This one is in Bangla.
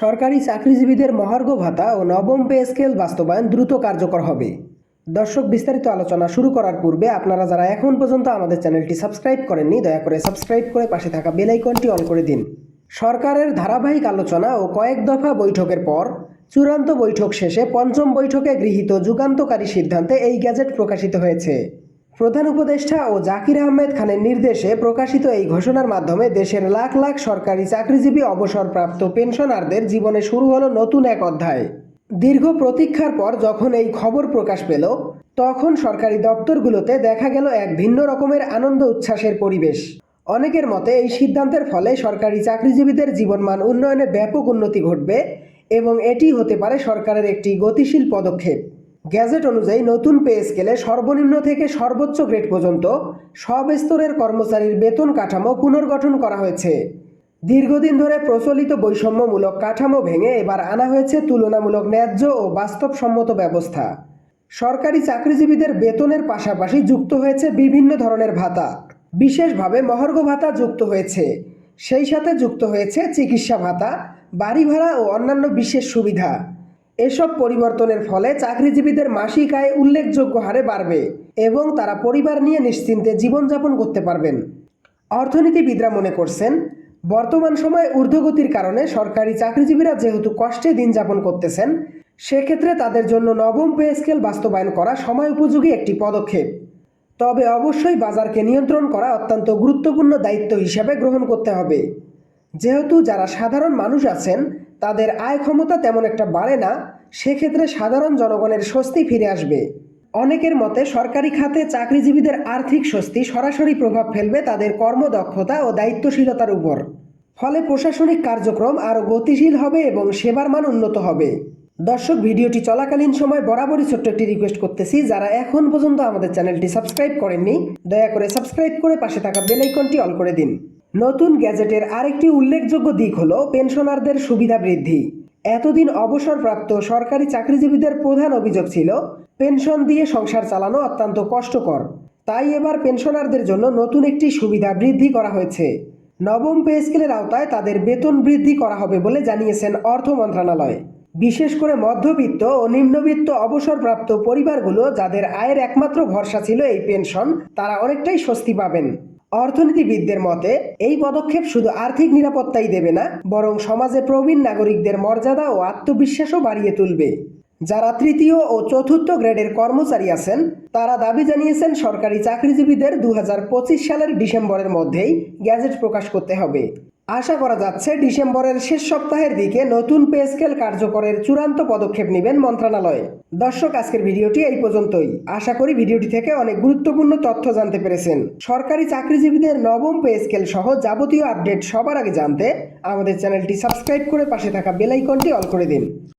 সরকারি চাকরিজীবীদের মহার্ঘ ভাতা ও নবম পে স্কেল বাস্তবায়ন দ্রুত কার্যকর হবে। দর্শক, বিস্তারিত আলোচনা শুরু করার পূর্বে আপনারা যারা এখন পর্যন্ত আমাদের চ্যানেলটি সাবস্ক্রাইব করেননি, দয়া করে সাবস্ক্রাইব করে পাশে থাকা বেল আইকনটি অন করে দিন। সরকারের ধারাবাহিক আলোচনা ও কয়েক দফা বৈঠকের পর চূড়ান্ত বৈঠক শেষে পঞ্চম বৈঠকে গৃহীত যুগান্তকারী সিদ্ধান্তে এই গ্যাজেট প্রকাশিত হয়েছে। প্রধান উপদেষ্টা ও জাকির আহমেদ খানের নির্দেশে প্রকাশিত এই ঘোষণার মাধ্যমে দেশের লাখ লাখ সরকারি চাকরিজীবী অবসরপ্রাপ্ত পেনশনারদের জীবনে শুরু হলো নতুন এক অধ্যায়। দীর্ঘ প্রতীক্ষার পর যখন এই খবর প্রকাশ পেল, তখন সরকারি দপ্তরগুলোতে দেখা গেল এক ভিন্ন রকমের আনন্দ উচ্ছ্বাসের পরিবেশ। অনেকের মতে এই সিদ্ধান্তের ফলে সরকারি চাকরিজীবীদের জীবনমান উন্নয়নে ব্যাপক উন্নতি ঘটবে এবং এটি হতে পারে সরকারের একটি গতিশীল পদক্ষেপ। গ্যাজেট অনুযায়ী নতুন পে স্কেলে সর্বনিম্ন থেকে সর্বোচ্চ গ্রেড পর্যন্ত সব স্তরের কর্মচারীর বেতন কাঠামো পুনর্গঠন করা হয়েছে। দীর্ঘদিন ধরে প্রচলিত বৈষম্যমূলক কাঠামো ভেঙে এবার আনা হয়েছে তুলনামূলক ন্যায্য ও বাস্তবসম্মত ব্যবস্থা। সরকারি চাকরিজীবীদের বেতনের পাশাপাশি যুক্ত হয়েছে বিভিন্ন ধরনের ভাতা। বিশেষভাবে মহার্ঘ ভাতা যুক্ত হয়েছে। সেই সাথে যুক্ত হয়েছে চিকিৎসা ভাতা, বাড়ি ভাড়া ও অন্যান্য বিশেষ সুবিধা। এসব পরিবর্তনের ফলে চাকরিজীবীদের মাসিক আয় উল্লেখযোগ্য হারে বাড়বে এবং তারা পরিবার নিয়ে নিশ্চিন্তে জীবনযাপন করতে পারবেন। অর্থনীতিবিদরা মনে করছেন, বর্তমান সময়ে ঊর্ধ্বগতির কারণে সরকারি চাকরিজীবীরা যেহেতু কষ্টে দিন যাপন করতেছেন, সেক্ষেত্রে তাদের জন্য নবম পে স্কেল বাস্তবায়ন করা সময় উপযোগী একটি পদক্ষেপ। তবে অবশ্যই বাজারকে নিয়ন্ত্রণ করা অত্যন্ত গুরুত্বপূর্ণ দায়িত্ব হিসাবে গ্রহণ করতে হবে। যেহেতু যারা সাধারণ মানুষ আছেন, তাদের আয় ক্ষমতা তেমন একটা বাড়ে না, সেক্ষেত্রে সাধারণ জনগণের স্বস্তি ফিরে আসবে। অনেকের মতে সরকারি খাতে চাকরিজীবীদের আর্থিক স্বস্তি সরাসরি প্রভাব ফেলবে তাদের কর্মদক্ষতা ও দায়িত্বশীলতার উপর। ফলে প্রশাসনিক কার্যক্রম আরও গতিশীল হবে এবং সেবার মান উন্নত হবে। দর্শক, ভিডিওটি চলাকালীন সময় বরাবরই ছোট্ট একটি রিকোয়েস্ট করতেছি, যারা এখন পর্যন্ত আমাদের চ্যানেলটি সাবস্ক্রাইব করেননি, দয়া করে সাবস্ক্রাইব করে পাশে থাকা বেল আইকনটি অল করে দিন। নতুন গ্যাজেটের আরেকটি উল্লেখযোগ্য দিক হলো পেনশনারদের সুবিধা বৃদ্ধি। এতদিন অবসরপ্রাপ্ত সরকারি চাকরিজীবীদের প্রধান অভিযোগ ছিল, পেনশন দিয়ে সংসার চালানো অত্যন্ত কষ্টকর। তাই এবার পেনশনারদের জন্য নতুন একটি সুবিধা বৃদ্ধি করা হয়েছে। নবম পে স্কেলের আওতায় তাদের বেতন বৃদ্ধি করা হবে বলে জানিয়েছেন অর্থ মন্ত্রণালয়। বিশেষ করে মধ্যবিত্ত ও নিম্নবিত্ত অবসরপ্রাপ্ত পরিবারগুলো যাদের আয়ের একমাত্র ভরসা ছিল এই পেনশন, তারা অনেকটাই স্বস্তি পাবেন। অর্থনীতিবিদদের মতে, এই পদক্ষেপ শুধু আর্থিক নিরাপত্তাই দেবে না, বরং সমাজে প্রবীণ নাগরিকদের মর্যাদা ও আত্মবিশ্বাসও বাড়িয়ে তুলবে। যারা তৃতীয় ও চতুর্থ গ্রেডের কর্মচারী আছেন, তারা দাবি জানিয়েছেন সরকারি চাকরিজীবীদের দু হাজার পঁচিশ সালের ডিসেম্বরের মধ্যেই গ্যাজেট প্রকাশ করতে হবে। আশা করা যাচ্ছে ডিসেম্বরের শেষ সপ্তাহের দিকে নতুন পে স্কেল কার্যকরের চূড়ান্ত পদক্ষেপ নেবেন মন্ত্রণালয়। দর্শক, আজকের ভিডিওটি এই পর্যন্তই। আশা করি ভিডিওটি থেকে অনেক গুরুত্বপূর্ণ তথ্য জানতে পেরেছেন। সরকারি চাকরিজীবীদের নবম পে স্কেল সহ যাবতীয় আপডেট সবার আগে জানতে আমাদের চ্যানেলটি সাবস্ক্রাইব করে পাশে থাকা বেলাইকনটি অন করে দিন।